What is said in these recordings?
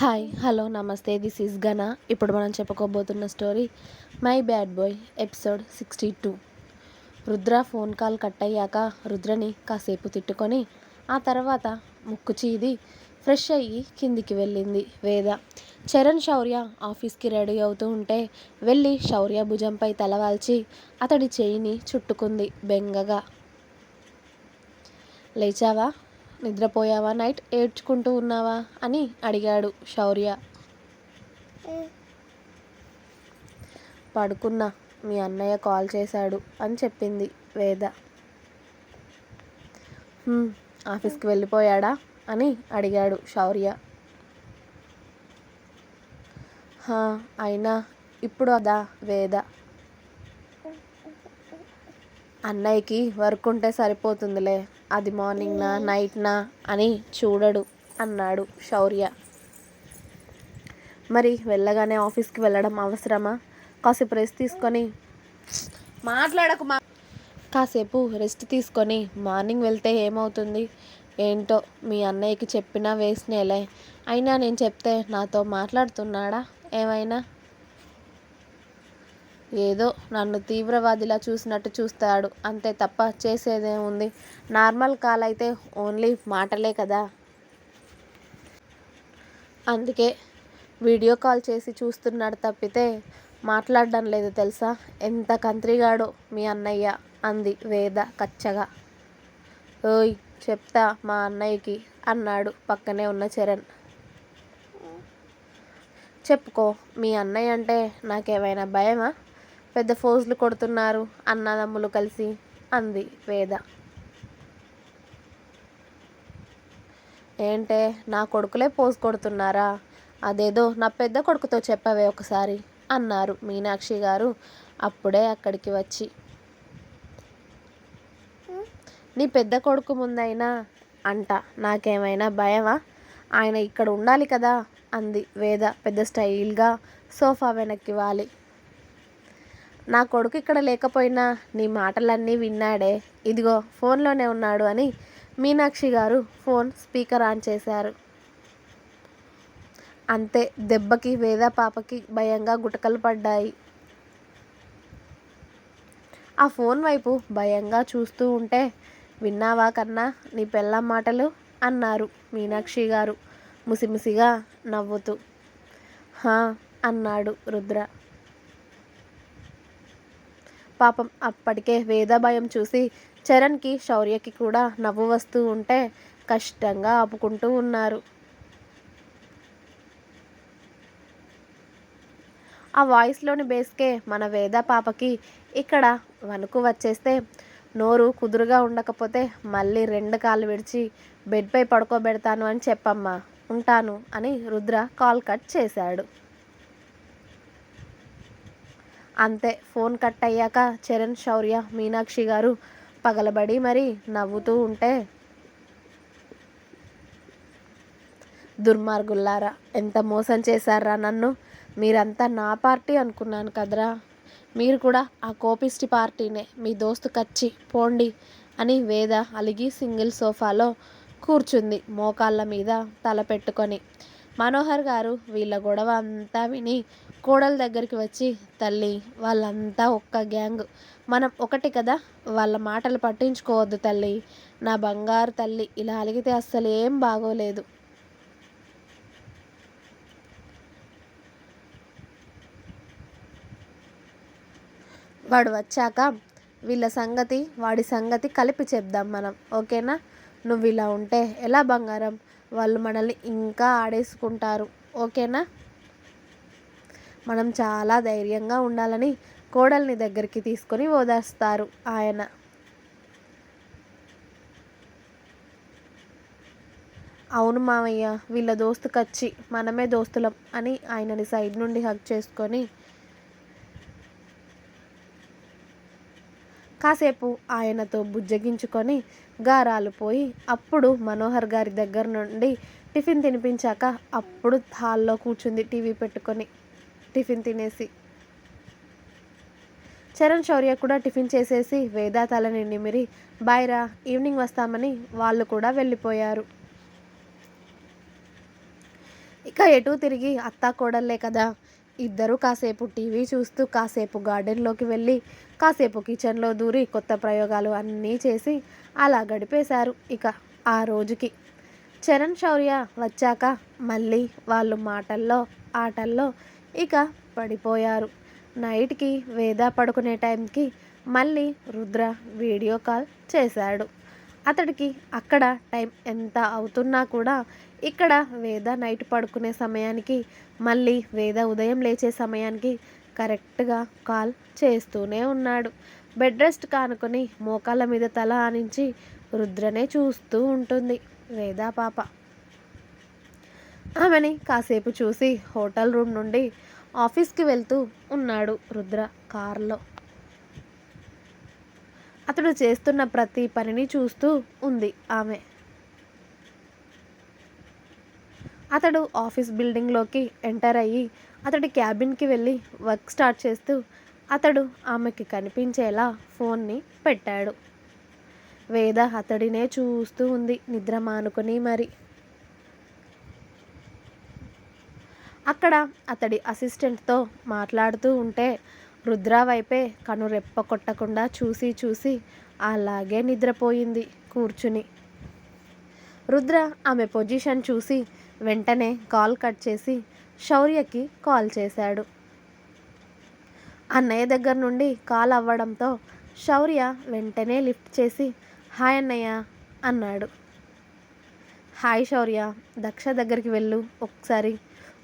Hi hello namaste this is Gana ఇప్పుడు మనం చెప్పుకోబోతున్న story my bad boy episode sixty two. Rudra phone call cut అయ్యాక రుద్రని కాసేపు తిట్టుకొని ఆ తర్వాత ముక్కు చీది ఫ్రెష్ అయ్యి కిందికి వెళ్ళింది వేద. చరణ్ శౌర్య ఆఫీస్కి రెడీ అవుతూ ఉంటే వెళ్ళి శౌర్య భుజంపై తలవాల్చి అతడి చేయిని చుట్టుకుంది బెంగగా. లేచావా? నిద్రపోయావా? నైట్ ఏడ్చుకుంటూ ఉన్నావా? అని అడిగాడు శౌర్య. పడుకున్నా మీ అన్నయ్య కాల్ చేశాడు అని చెప్పింది వేద. "హ్మ్, ఆఫీస్కి వెళ్ళిపోయాడా? అని అడిగాడు శౌర్య. "హా, అయినా ఇప్పుడు అదా? వేద. అన్నయ్యకి వర్క్ ఉంటే సరిపోతుందిలే. అది మార్నింగ్నా నైట్నా అని చూడడు అన్నాడు శౌర్య. మరి వెళ్ళగానే ఆఫీస్కి వెళ్ళడం అవసరమా? కాసేపు రెస్ట్ తీసుకొని మాట్లాడకు మా కాసేపు రెస్ట్ తీసుకొని మార్నింగ్ వెళ్తే ఏమవుతుంది? ఏంటో మీ అన్నయ్యకి చెప్పినా వేసినేలే అయినా నేను చెప్తే నాతో మాట్లాడుతున్నాడా? ఏమైనా? ఏదో నన్ను తీవ్రవాదిలా చూసినట్టు చూస్తాడు. అంతే తప్ప చేసేదేముంది? నార్మల్ కాల్ అయితే ఓన్లీ మాటలే కదా. అందుకే వీడియో కాల్ చేసి చూస్తున్నాడు తప్పితే మాట్లాడడం లేదు తెలుసా? ఎంత కంత్రిగాడో మీ అన్నయ్య అంది వేద కచ్చగా. ఓయ్ చెప్తా మా అన్నయ్యకి అన్నాడు పక్కనే ఉన్న చరణ్. చెప్పుకో మీ అన్నయ్య అంటే నాకేమైనా భయమా? పెద్ద ఫోజులు కొడుతున్నారు అన్నదమ్ములు కలిసి అంది వేద. ఏంటే నా కొడుకులే పోజు కొడుతున్నారా? అదేదో నా పెద్ద కొడుకుతో చెప్పవే ఒకసారి అన్నారు మీనాక్షి గారు అప్పుడే అక్కడికి వచ్చి. నీ పెద్ద కొడుకు ముందైనా అంట నాకేమైనా భయమా? ఆయన ఇక్కడ ఉండాలి కదా అంది వేద పెద్ద స్టైల్గా సోఫా వెనక్కి వాలి. నా కొడుకు ఇక్కడ లేకపోయినా నీ మాటలన్నీ విన్నాడే. ఇదిగో ఫోన్లోనే ఉన్నాడు అని మీనాక్షి గారు ఫోన్ స్పీకర్ ఆన్ చేశారు. అంతే దెబ్బకి వేద పాపకి భయంగా గుటకలు పడ్డాయి. ఆ ఫోన్ వైపు భయంగా చూస్తూ ఉంటే విన్నావా కన్నా నీ పెళ్ళ మాటలు? అన్నారు మీనాక్షి గారు ముసిముసిగా నవ్వుతూ. హా అన్నాడు రుద్ర. పాపం అప్పటికే వేద భయం చూసి చరణ్కి శౌర్యకి కూడా నవ్వు వస్తూ ఉంటే కష్టంగా ఆపుకుంటూ ఉన్నారు. ఆ వాయిస్లోని బేస్కే మన వేద పాపకి ఇక్కడ వణుకు వచ్చేస్తే నోరు కుదురుగా ఉండకపోతే మళ్ళీ రెండు కాళ్ళు విడిచి బెడ్పై పడుకోబెడతాను అని చెప్పమ్మా ఉంటాను అని రుద్ర కాల్ కట్ చేశాడు. అంతే ఫోన్ కట్ అయ్యాక చరణ్ శౌర్య మీనాక్షి గారు పగలబడి మరి నవ్వుతూ ఉంటే దుర్మార్గుల్లారా ఎంత మోసం చేశారా నన్ను? మీరంతా నా పార్టీ అనుకున్నాను కదరా. మీరు కూడా ఆ కోపిస్టి పార్టీనే మీ దోస్తు కచ్చి పోండి అని వేద అలిగి సింగిల్ సోఫాలో కూర్చుంది మోకాళ్ళ మీద తల పెట్టుకొని. మనోహర్ గారు వీళ్ళ గొడవ అంతా విని కోడల దగ్గరికి వచ్చి తల్లి వాళ్ళంతా ఒక్క గ్యాంగ్. మనం ఒకటి కదా వాళ్ళ మాటలు పట్టించుకోవద్దు తల్లి. నా బంగారు తల్లి ఇలా అలిగితే అస్సలు ఏం బాగోలేదు. వాడు వచ్చాక వీళ్ళ సంగతి వాడి సంగతి కలిపి చెప్దాం మనం ఓకేనా? నువ్వు ఇలా ఉంటే ఎలా బంగారం? వాళ్ళు మనల్ని ఇంకా ఆడేసుకుంటారు ఓకేనా? మనం చాలా ధైర్యంగా ఉండాలని కోడల్ని దగ్గరికి తీసుకొని ఓదార్స్తారు ఆయన. అవును మామయ్య వీళ్ళ దోస్తు కచ్చి మనమే దోస్తులం అని ఆయనని సైడ్ నుండి హక్ చేసుకొని కాసేపు ఆయనతో బుజ్జగించుకొని గారాలు పోయి అప్పుడు మనోహర్ గారి దగ్గర నుండి టిఫిన్ తినిపించాక అప్పుడు హాల్లో కూర్చుంది టీవీ పెట్టుకొని. టిఫిన్ తినేసి. చరణ్ శౌర్య కూడా టిఫిన్ చేసేసి వేదా తలని నిమిరి బాయ్రా ఈవినింగ్ వస్తామని వాళ్ళు కూడా వెళ్ళిపోయారు. ఇక ఎటు తిరిగి అత్త కోడలే కదా. ఇద్దరు కాసేపు టీవీ చూస్తూ కాసేపు గార్డెన్లోకి వెళ్ళి కాసేపు కిచెన్లో దూరి కొత్త ప్రయోగాలు అన్నీ చేసి అలా గడిపేశారు ఇక ఆ రోజుకి. చరణ్ శౌర్య వచ్చాక మళ్ళీ వాళ్ళు మాటల్లో ఆటల్లో ఇక పడిపోయారు. నైట్కి వేద పడుకునే టైంకి మళ్ళీ రుద్ర వీడియో కాల్ చేశాడు. అతడికి అక్కడ టైం ఎంత అవుతున్నా కూడా ఇక్కడ వేద నైట్ పడుకునే సమయానికి మళ్ళీ వేద ఉదయం లేచే సమయానికి కరెక్ట్గా కాల్ చేస్తూనే ఉన్నాడు. బెడ్ రెస్ట్ కానుకొని మోకాళ్ళ మీద తల ఆనించి రుద్రనే చూస్తూ ఉంటుంది. వేద పాప ఆమెని కాసేపు చూసి హోటల్ రూమ్ నుండి ఆఫీస్కి వెళ్తూ ఉన్నాడు రుద్ర కారులో. అతడు చేస్తున్న ప్రతి పనిని చూస్తూ ఉంది ఆమె. అతడు ఆఫీస్ బిల్డింగ్లోకి ఎంటర్ అయ్యి అతడి క్యాబిన్కి వెళ్ళి వర్క్ స్టార్ట్ చేస్తూ అతడు ఆమెకి కనిపించేలా ఫోన్ని పెట్టాడు. వేద అతడినే చూస్తూ ఉంది నిద్ర మానుకొని మరి. అక్కడ అతడి అసిస్టెంట్తో మాట్లాడుతూ ఉంటే రుద్ర వైపే కను రెప్ప కొట్టకుండా చూసి చూసి అలాగే నిద్రపోయింది కూర్చుని. రుద్ర ఆమె పొజిషన్ చూసి వెంటనే కాల్ కట్ చేసి శౌర్యకి కాల్ చేశాడు. అన్నయ్య దగ్గర నుండి కాల్ అవ్వడంతో శౌర్య వెంటనే లిఫ్ట్ చేసి హాయ్ అన్నయ్య అన్నాడు. హాయ్ శౌర్య దక్ష దగ్గరికి వెళ్ళు ఒకసారి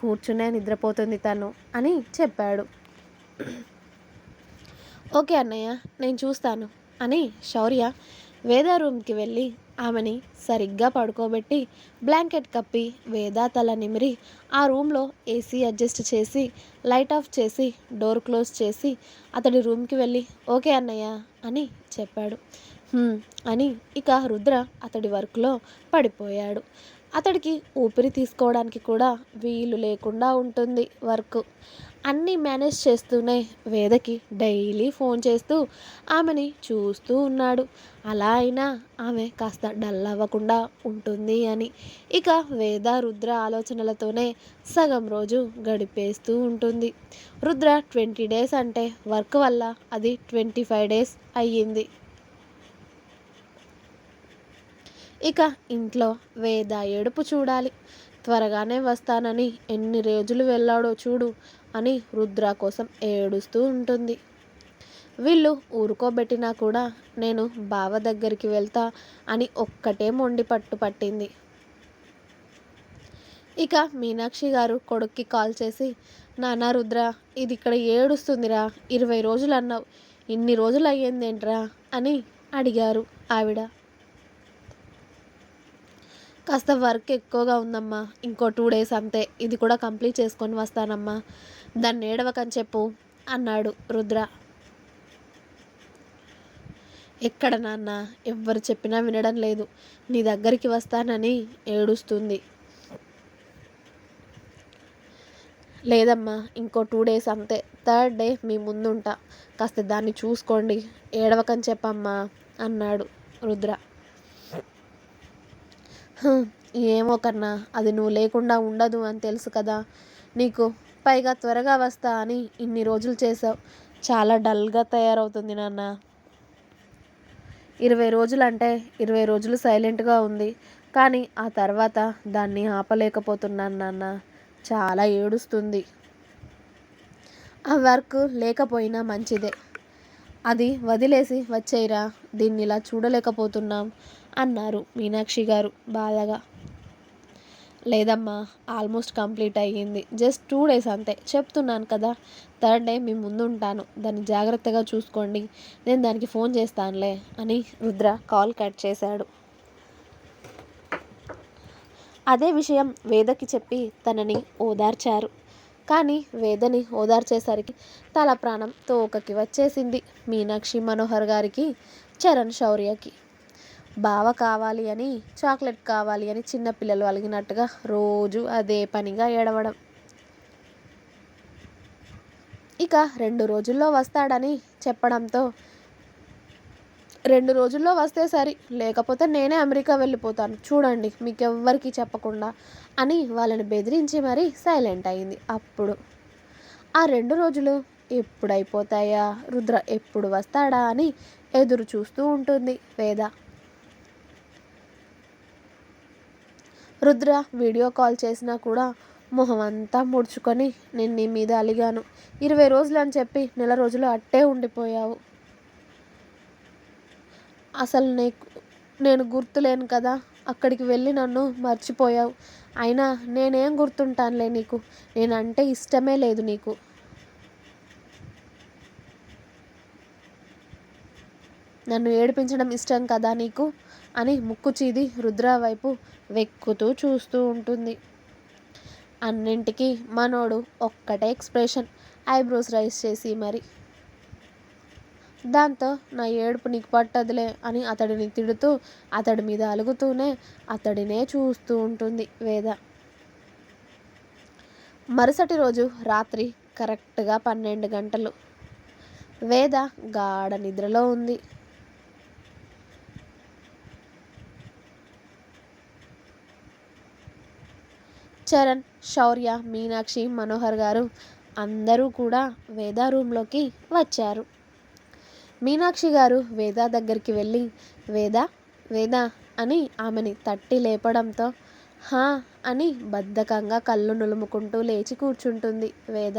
కూర్చునే నిద్రపోతుంది తను అని చెప్పాడు. ఓకే అన్నయ్య నేను చూస్తాను అని శౌర్య వేద రూమ్కి వెళ్ళి ఆమెని సరిగ్గా పడుకోబెట్టి బ్లాంకెట్ కప్పి వేదా తల నిమిరి ఆ రూమ్లో ఏసీ అడ్జస్ట్ చేసి లైట్ ఆఫ్ చేసి డోర్ క్లోజ్ చేసి అతడి రూమ్కి వెళ్ళి ఓకే అన్నయ్య అని చెప్పాడు. అని ఇక రుద్ర అతడి వర్క్లో పడిపోయాడు. అతడికి ఊపిరి తీసుకోవడానికి కూడా వీలు లేకుండా ఉంటుంది వర్క్. అన్నీ మేనేజ్ చేస్తూనే వేదకి డైలీ ఫోన్ చేస్తూ ఆమెని చూస్తూ ఉన్నాడు. అలా అయినా ఆమె కాస్త డల్ అవ్వకుండా ఉంటుంది అని. ఇక వేద రుద్ర ఆలోచనలతోనే సగం రోజు గడిపేస్తూ ఉంటుంది. రుద్ర ట్వంటీ డేస్ అంటే వర్క్ వల్ల అది ట్వంటీ ఫైవ్ డేస్ అయ్యింది. ఇక ఇంట్లో వేద ఏడుపు చూడాలి. త్వరగానే వస్తానని ఎన్ని రోజులు వెళ్ళాడో చూడు అని రుద్ర కోసం ఏడుస్తూ ఉంటుంది. వీళ్ళు ఊరుకోబెట్టినా కూడా నేను బావ దగ్గరికి వెళ్తా అని ఒక్కటే మొండి పట్టు పట్టింది. ఇక మీనాక్షి గారు కొడుక్కి కాల్ చేసి నాన్న రుద్ర ఇది ఇక్కడ ఏడుస్తుందిరా ఇరవై రోజులు అన్నావు ఇన్ని రోజులు అయ్యిందేంట్రా? అని అడిగారు. ఆవిడ కాస్త వర్క్ ఎక్కువగా ఉందమ్మా. ఇంకో టూ డేస్ అంతే. ఇది కూడా కంప్లీట్ చేసుకొని వస్తానమ్మా. దాన్ని ఏడవకని చెప్పు అన్నాడు రుద్ర. ఎక్కడ నాన్న? ఎవ్వరు చెప్పినా వినడం లేదు. నీ దగ్గరికి వస్తానని ఏడుస్తుంది. లేదమ్మా ఇంకో టూ డేస్ అంతే. థర్డ్ డే మీ ముందుంటా. కాస్త దాన్ని చూసుకోండి. ఏడవకని చెప్పమ్మా అన్నాడు రుద్ర. ఏమో కన్నా అది నువ్వు లేకుండా ఉండదు అని తెలుసు కదా. నీకు పైగా త్వరగా వస్తా అని ఇన్ని రోజులు చేసావు చాలా డల్గా తయారవుతుంది నాన్న. ఇరవై రోజులు అంటే ఇరవై రోజులు సైలెంట్గా ఉంది. కానీ ఆ తర్వాత దాన్ని ఆపలేకపోతున్నాను నాన్న. చాలా ఏడుస్తుంది. ఆ వర్క్ లేకపోయినా మంచిదే. అది వదిలేసి వచ్చేయరా దీన్ని ఇలా చూడలేకపోతున్నాం అన్నారు మీనాక్షి గారు బాధగా. లేదమ్మా ఆల్మోస్ట్ కంప్లీట్ అయ్యింది. జస్ట్ టూ డేస్ అంతే. చెప్తున్నాను కదా థర్డ్ డే మీ ముందు ఉంటాను దాన్ని జాగ్రత్తగా చూసుకోండి. నేను దానికి ఫోన్ చేస్తానులే అని రుద్ర కాల్ కట్ చేశాడు. అదే విషయం వేదకి చెప్పి తనని ఓదార్చారు. కానీ వేదని ఓదార్చేసరికి తల ప్రాణం తోకకి వచ్చేసింది మీనాక్షి మనోహర్ గారికి చరణ్ శౌర్యకి. బావ కావాలి అని చాక్లెట్ కావాలి అని చిన్నపిల్లలు అలిగినట్టుగా రోజు అదే పనిగా ఏడవడం. ఇక రెండు రోజుల్లో వస్తాడని చెప్పడంతో రెండు రోజుల్లో వస్తే సరి. లేకపోతే నేనే అమెరికా వెళ్ళిపోతాను. చూడండి మీకు చెప్పకుండా అని వాళ్ళని బెదిరించి మరీ సైలెంట్ అయింది అప్పుడు. ఆ రెండు రోజులు ఎప్పుడు అయిపోతాయా రుద్ర ఎప్పుడు వస్తాడా అని ఎదురు చూస్తూ ఉంటుంది వేద. రుద్ర వీడియో కాల్ చేసినా కూడా మొహం అంతా ముడుచుకొని నేను నీ మీద అలిగాను. ఇరవై రోజులు అని చెప్పి నెల రోజులు అట్టే ఉండిపోయావు. అసలు నీకు నేను గుర్తులేను కదా. అక్కడికి వెళ్ళి నన్ను మర్చిపోయావు. అయినా నేనేం గుర్తుంటానులే నీకు. నేనంటే ఇష్టమే లేదు నీకు. నన్ను ఏడిపించడం ఇష్టం కదా నీకు? అని ముక్కు చీది రుద్ర వైపు వెక్కుతూ చూస్తూ ఉంటుంది. అన్నింటికీ మనోడు ఒక్కటే ఎక్స్ప్రెషన్. ఐబ్రోస్ రైస్ చేసి మరి. దాంతో నా ఏడుపు నీకు పట్టదులే అని అతడిని తిడుతూ అతడి మీద అలుగుతూనే అతడినే చూస్తూ ఉంటుంది వేద. మరుసటి రోజు రాత్రి కరెక్ట్గా పన్నెండు గంటలు. వేద గాఢ నిద్రలో ఉంది. చరణ్ శౌర్య మీనాక్షి మనోహర్ గారు అందరూ కూడా వేద రూమ్లోకి వచ్చారు. మీనాక్షి గారు వేద దగ్గరికి వెళ్ళి వేద వేద అని ఆమెని తట్టి లేపడంతో హా అని బద్ధకంగా కళ్ళు నులుముకుంటూ లేచి కూర్చుంటుంది వేద.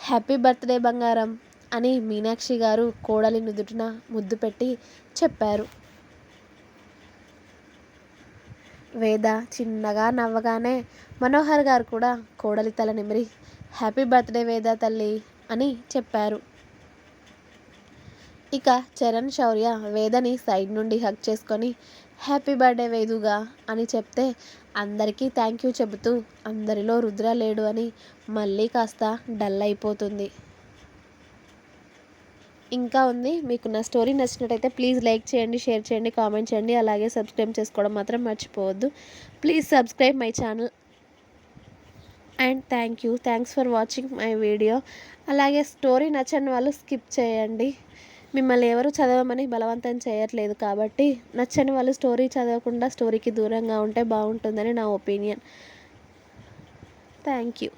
హ్యాపీ బర్త్డే బంగారం అని మీనాక్షి గారు కోడలి నుదుటిన ముద్దు పెట్టి చెప్పారు. వేద చిన్నగా నవ్వగానే మనోహర్ గారు కూడా కోడలి తల నిమిరి హ్యాపీ బర్త్డే వేద తల్లి అని చెప్పారు. ఇక చరణ్ శౌర్య వేదని సైడ్ నుండి హక్ చేసుకొని హ్యాపీ బర్త్డే వేదుగా అని చెప్తే అందరికీ థ్యాంక్ యూ చెబుతూ అందరిలో రుద్ర లేడు అని మళ్ళీ కాస్త డల్ అయిపోతుంది. ఇంకా ఉంది. మీకు నా స్టోరీ నచ్చినట్టయితే ప్లీజ్ లైక్ చేయండి షేర్ చేయండి కామెంట్ చేయండి. అలాగే సబ్స్క్రైబ్ చేసుకోవడం మాత్రం మర్చిపోవద్దు. Please subscribe my channel. And thank you. Thanks for watching my video. అలాగే స్టోరీ నచ్చని వాళ్ళు స్కిప్ చేయండి. మిమ్మల్ని ఎవరు చదవమని బలవంతం చేయట్లేదు కాబట్టి నచ్చని వాళ్ళు స్టోరీ చదవకుండా స్టోరీకి దూరంగా ఉంటే బాగుంటుందని నా ఒపీనియన్. Thank you.